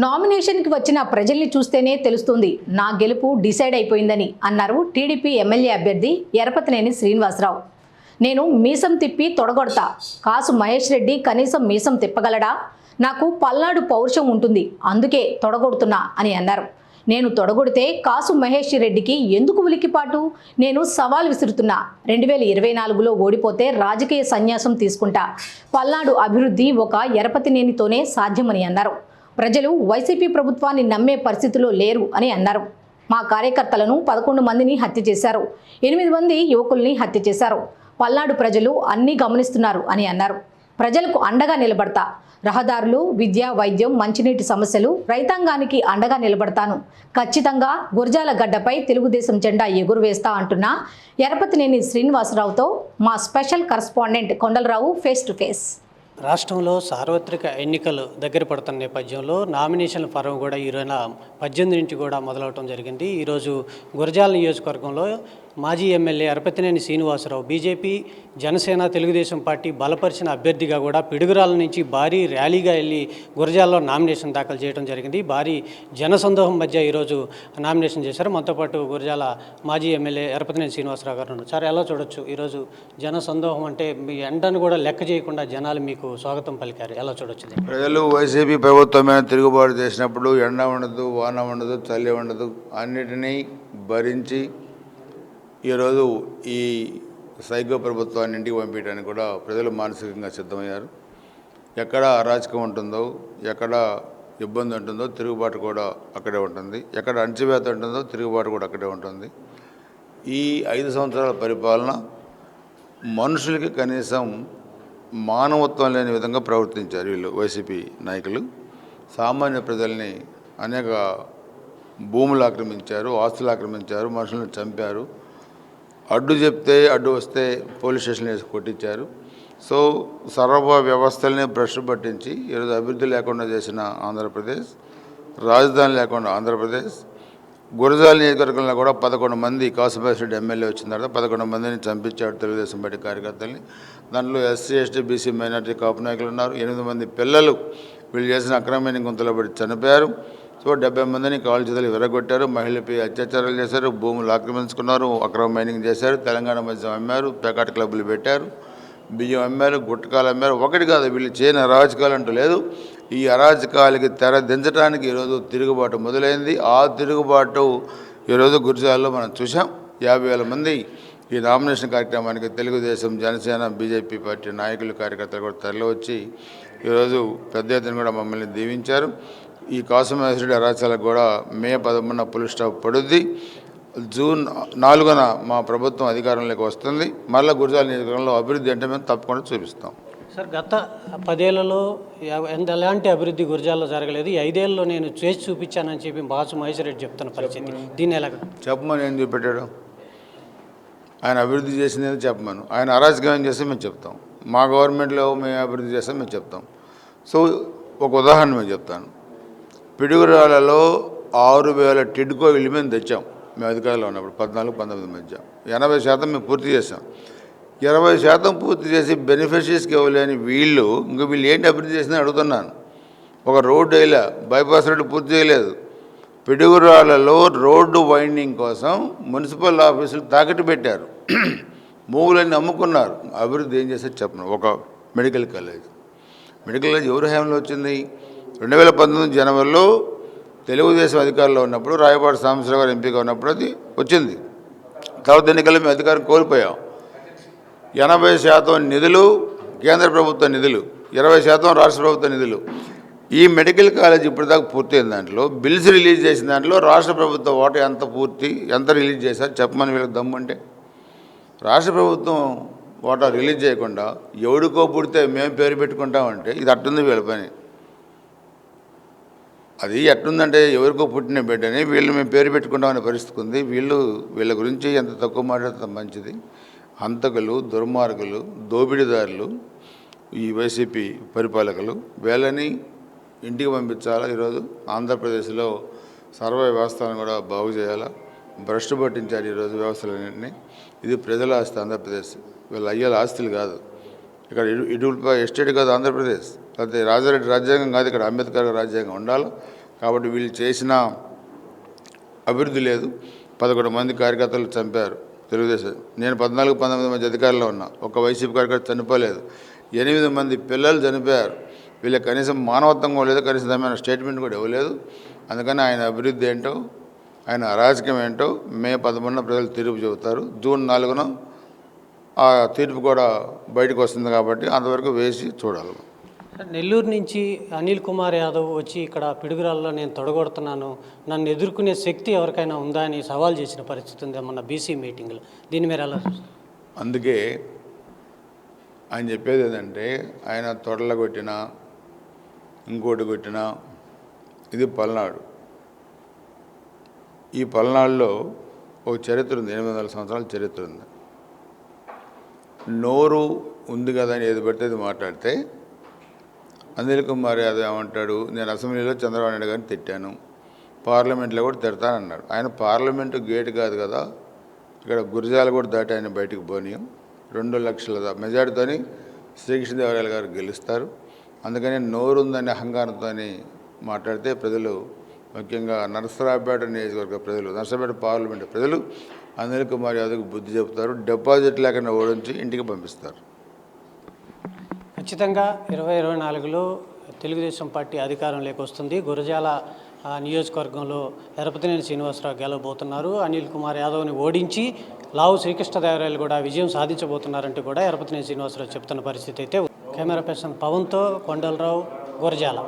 నామినేషన్కి వచ్చిన ప్రజల్ని చూస్తేనే తెలుస్తుంది నా గెలుపు డిసైడ్ అయిపోయిందని అన్నారు టీడీపీ ఎమ్మెల్యే అభ్యర్థి ఎరపతినేని శ్రీనివాసరావు. నేను మీసం తిప్పి తొడగొడతా కాసు మహేష్ రెడ్డి కనీసం మీసం తిప్పగలడా? నాకు పల్నాడు పౌరుషం ఉంటుంది అందుకే తొడగొడుతున్నా అని అన్నారు. నేను తొడగొడితే కాసు మహేష్ రెడ్డికి ఎందుకు ఉలికిపాటు నేను సవాల్ విసురుతున్నా రెండు వేల ఇరవై నాలుగులో ఓడిపోతే రాజకీయ సన్యాసం తీసుకుంటా పల్నాడు అభివృద్ధి ఒక ఎరపతినేనితోనే సాధ్యమని అన్నారు. ప్రజలు వైసీపీ ప్రభుత్వాన్ని నమ్మే పరిస్థితిలో లేరు అని అన్నారు. మా కార్యకర్తలను పదకొండు మందిని హత్య చేశారు. ఎనిమిది మంది యువకుల్ని హత్య చేశారు. పల్నాడు ప్రజలు అన్నీ గమనిస్తున్నారు అని అన్నారు. ప్రజలకు అండగా నిలబడతా. రహదారులు విద్య వైద్యం మంచినీటి సమస్యలు రైతాంగానికి అండగా నిలబడతాను. ఖచ్చితంగా గురజాల గడ్డపై తెలుగుదేశం జెండా ఎగురువేస్తా అంటున్న ఎరపతినేని శ్రీనివాసరావుతో మా special correspondent Kondalarao face to face. రాష్ట్రంలో సార్వత్రిక ఎన్నికలు దగ్గర పడుతున్న నేపథ్యంలో నామినేషన్ల పర్వం కూడా ఈ రోజున పద్దెనిమిది నుంచి కూడా మొదలవటం జరిగింది. ఈరోజు గురజాల నియోజకవర్గంలో మాజీ MLA Arapathineni Srinivasarao BJP Janasena Telugu Desam party బలపరిచిన అభ్యర్థిగా కూడా పిడుగురాల నుంచి భారీ ర్యాలీగా వెళ్ళి గురజాల్లో నామినేషన్ దాఖలు చేయడం జరిగింది. భారీ జనసందోహం మధ్య ఈరోజు నామినేషన్ చేశారు. మనతో పాటు గురజాల మాజీ ఎమ్మెల్యే ఎరపతినేని శ్రీనివాసరావు గారు సార్ ఎలా చూడొచ్చు? ఈరోజు జన సందోహం అంటే మీ ఎండను కూడా లెక్క చేయకుండా జనాలు మీకు స్వాగతం పలికారు. ఎలా చూడొచ్చు ప్రజలు వైసీపీ ప్రభుత్వం తిరుగుబాటు చేసినప్పుడు ఎండ ఉండదు వాన ఉండదు చలి ఉండదు అన్నిటినీ భరించి ఈరోజు ఈ సైకో ప్రభుత్వాన్ని ఇంటికి పంపించడానికి కూడా ప్రజలు మానసికంగా సిద్ధమయ్యారు. ఎక్కడ అరాచకం ఉంటుందో ఎక్కడ ఇబ్బంది ఉంటుందో తిరుగుబాటు కూడా అక్కడే ఉంటుంది. ఎక్కడ అణచివేత ఉంటుందో తిరుగుబాటు కూడా అక్కడే ఉంటుంది. ఈ ఐదు సంవత్సరాల పరిపాలన మనుషులకి కనీసం మానవత్వం లేని విధంగా ప్రవర్తించారు వీళ్ళు వైసీపీ నాయకులు. సామాన్య ప్రజల్ని అనేక భూములు ఆక్రమించారు ఆస్తులు ఆక్రమించారు మనుషులను చంపారు. అడ్డు చెప్తే అడ్డు వస్తే పోలీస్ స్టేషన్ వేసి కొట్టించారు. సో సర్వ వ్యవస్థల్ని బ్రష్ పట్టించి ఈరోజు అభివృద్ధి లేకుండా చేసిన ఆంధ్రప్రదేశ్ రాజధాని లేకుండా ఆంధ్రప్రదేశ్ గురజాల నియోజకవర్గంలో కూడా పదకొండు మంది కాసుబాసిరెడ్డి ఎమ్మెల్యే వచ్చిన తర్వాత పదకొండు మందిని చంపించాడు తెలుగుదేశం పార్టీ కార్యకర్తల్ని. దాంట్లో SC ST BC minority Kapu నాయకులు ఉన్నారు. ఎనిమిది మంది పిల్లలు వీళ్ళు చేసిన అక్రమైన గుంతలో పడి చనిపోయారు. సో డెబ్బై మందిని కాలు చేతులు విరగొట్టారు. మహిళలపై అత్యాచారాలు చేశారు. భూములు ఆక్రమించుకున్నారు. అక్రమ మైనింగ్ చేశారు. తెలంగాణ మధ్య అమ్మారు. పేకాట క్లబ్లు పెట్టారు. బియ్యం అమ్మారు. గుట్టకాలు అమ్మారు. ఒకటి కాదు వీళ్ళు చేయని అరాజకాలు అంటూ లేదు. ఈ అరాజకాలకి తెర దించడానికి ఈరోజు తిరుగుబాటు మొదలైంది. ఆ తిరుగుబాటు ఈరోజు గురిజాల్లో మనం చూసాం యాభై వేల మంది ఈ నామినేషన్ కార్యక్రమానికి తెలుగుదేశం జనసేన బీజేపీ పార్టీ నాయకులు కార్యకర్తలు కూడా తరలివచ్చి ఈరోజు పెద్ద ఎత్తున కూడా మమ్మల్ని దీవించారు. ఈ కాసుమేశ్వరుడి అరాచకాలకు కూడా మే పదమూడున పులి స్టాప్ పడుద్ది. జూన్ నాలుగున మా ప్రభుత్వం అధికారంలోకి వస్తుంది. మళ్ళీ గురజాల నియోజకవర్గంలో అభివృద్ధి అంటే మేము తప్పకుండా చూపిస్తాం. సార్ గత పదేళ్ళలో ఎలాంటి అభివృద్ధి గురజాల్లో జరగలేదు. ఈ ఐదేళ్ళలో నేను చేసి చూపించానని చెప్పి బాసు మహేష్ రెడ్డి చెప్తున్న పరిస్థితి. దీన్ని ఎలా చెప్పమని ఏం చూపెట్టాడు ఆయన అభివృద్ధి చేసింది చెప్పమను. ఆయన అరాజకం ఏం చేస్తే మేము చెప్తాం. మా గవర్నమెంట్లో మేము అభివృద్ధి చేస్తాం మేము చెప్తాం. సో ఒక ఉదాహరణ మేము చెప్తాను. పిడుగురాలలో ఆరు వేల టిడ్కో ఇల్లు మేము తెచ్చాం. మేము అధికారంలో ఉన్నప్పుడు పద్నాలుగు పంతొమ్మిది మధ్య. ఎనభై శాతం మేము పూర్తి చేసాం ఇరవై శాతం పూర్తి చేసి బెనిఫిషరీస్కి ఇవ్వలేని వీళ్ళు ఇంక వీళ్ళు ఏంటి అభివృద్ధి చేసిందని అడుగుతున్నాను. ఒక రోడ్డు వేయలే బైపాస్ రోడ్డు పూర్తి చేయలేదు. పిడుగురాళ్ళలో రోడ్డు వైండింగ్ కోసం మున్సిపల్ ఆఫీసులు తాకట్టు పెట్టారు. మూవులన్నీ అమ్ముకున్నారు అభివృద్ధి ఏం చేస్తే చెప్పను. ఒక మెడికల్ కాలేజ్. మెడికల్ కాలేజ్ ఎవరి హయాంలో వచ్చింది? రెండు వేల పంతొమ్మిది జనవరిలో తెలుగుదేశం అధికారంలో ఉన్నప్పుడు రాయపాటి సాంబశివరావు గారు ఎంపీగా ఉన్నప్పుడు అది వచ్చింది. తర్వాత ఎన్నికల్లో మేము అధికారం కోల్పోయాం. ఎనభై శాతం నిధులు కేంద్ర ప్రభుత్వ నిధులు ఇరవై శాతం రాష్ట్ర ప్రభుత్వ నిధులు. ఈ మెడికల్ కాలేజ్ ఇప్పటిదాకా పూర్తయిన దాంట్లో బిల్స్ రిలీజ్ చేసిన దాంట్లో రాష్ట్ర ప్రభుత్వ ఓట ఎంత పూర్తి ఎంత రిలీజ్ చేశారు చెప్పమని వీళ్ళకి దమ్ముంటే రాష్ట్ర ప్రభుత్వం ఓటా రిలీజ్ చేయకుండా ఎవడికో పుడితే మేము పేరు పెట్టుకుంటామంటే ఇది అట్టుంది వీళ్ళ పని. అది ఎట్లుందంటే ఎవరికో పుట్టిన బిడ్డని వీళ్ళు మేము పేరు పెట్టుకుంటామనే పరిస్థితి ఉంది. వీళ్ళు వీళ్ళ గురించి ఎంత తక్కువ మాట్లాడితే మంచిది. హంతకులు దుర్మార్గులు దోపిడీదారులు ఈ వైసీపీ పరిపాలకులు వీళ్ళని ఇంటికి పంపించాలా ఈరోజు? ఆంధ్రప్రదేశ్లో సర్వ వ్యవస్థను కూడా బాగు చేయాలా? భ్రష్టు పట్టించారు ఈరోజు వ్యవస్థలన్నింటినీ. ఇది ప్రజల ఆస్తి ఆంధ్రప్రదేశ్. వీళ్ళ అయ్యల ఆస్తులు కాదు. ఇక్కడ ఇడు ఇటుపై ఎస్టేట్ కాదు ఆంధ్రప్రదేశ్. అయితే రాజారెడ్డి రాజ్యాంగం కాదు ఇక్కడ అంబేద్కర్ రాజ్యాంగం ఉండాలి. కాబట్టి వీళ్ళు చేసిన అభివృద్ధి లేదు. పదకొండు మంది కార్యకర్తలు చంపారు తెలుగుదేశం. నేను పద్నాలుగు పంతొమ్మిది మంది అధికారులు ఉన్నా. ఒక వైసీపీ కార్యకర్త చనిపోలేదు. ఎనిమిది మంది పిల్లలు చనిపోయారు. వీళ్ళకి కనీసం మానవత్వం లేదు కనీసం దాని స్టేట్మెంట్ కూడా ఇవ్వలేదు. అందుకని ఆయన అభివృద్ధి ఏంటో ఆయన అరాజకం ఏంటో మే పదమూడున ప్రజలు తీర్పు చెబుతారు. జూన్ నాలుగున ఆ తీర్పు కూడా బయటకు వస్తుంది కాబట్టి అంతవరకు వేసి చూడాలి. నెల్లూరు నుంచి అనిల్ కుమార్ యాదవ్ వచ్చి ఇక్కడ పిడుగురాల్లో నేను తొడగొడుతున్నాను. నన్ను ఎదుర్కొనే శక్తి ఎవరికైనా ఉందా అని సవాల్ చేసిన పరిస్థితి ఉంది మొన్న బీసీ మీటింగ్లో. దీని మీరు ఎలా అందుకే ఆయన చెప్పేది ఏంటంటే ఆయన తొడల కొట్టినా ఇంకోటి కొట్టినా ఇది పల్నాడు. ఈ పల్నాడులో ఒక చరిత్ర ఉంది ఎనిమిది వందల సంవత్సరాల చరిత్ర ఉంది. నోరు ఉంది కదా అని ఏది పడితే అది మాట్లాడితే అనిల్ కుమార్ యాదవ్ ఏమంటాడు నేను అసెంబ్లీలో చంద్రబాబు నాయుడు గారిని తిట్టాను పార్లమెంట్లో కూడా తిడతానన్నాడు. ఆయన పార్లమెంటు గేట్ కాదు కదా ఇక్కడ గురజాలు కూడా దాటి ఆయన బయటకు పోనీయం. రెండు లక్షల మెజార్టీతోని శ్రీకృష్ణదేవరాయలు గారు గెలుస్తారు. అందుకని నోరుందని అహంకారంతో మాట్లాడితే ప్రజలు ముఖ్యంగా నరసరావుపేట నియోజకవర్గ ప్రజలు నరసరాపేట పార్లమెంట్ ప్రజలు అనిల్ కుమార్ యాదవ్కి బుద్ధి చెప్తారు డిపాజిట్ లేకుండా ఓడించి ఇంటికి పంపిస్తారు. ఖచ్చితంగా ఇరవై ఇరవై నాలుగులో తెలుగుదేశం పార్టీ అధికారంలోకి వస్తుంది గురజాల నియోజకవర్గంలో ఎరపతినేని శ్రీనివాసరావు గెలవబోతున్నారు. అనిల్ కుమార్ యాదవ్ని ఓడించి లావు శ్రీకృష్ణదేవరాయలు కూడా విజయం సాధించబోతున్నారంటూ కూడా ఎరపతినేని శ్రీనివాసరావు చెప్తున్న పరిస్థితి అయితే కెమెరా పర్సన్ పవన్తో కొండలరావు గురజాల.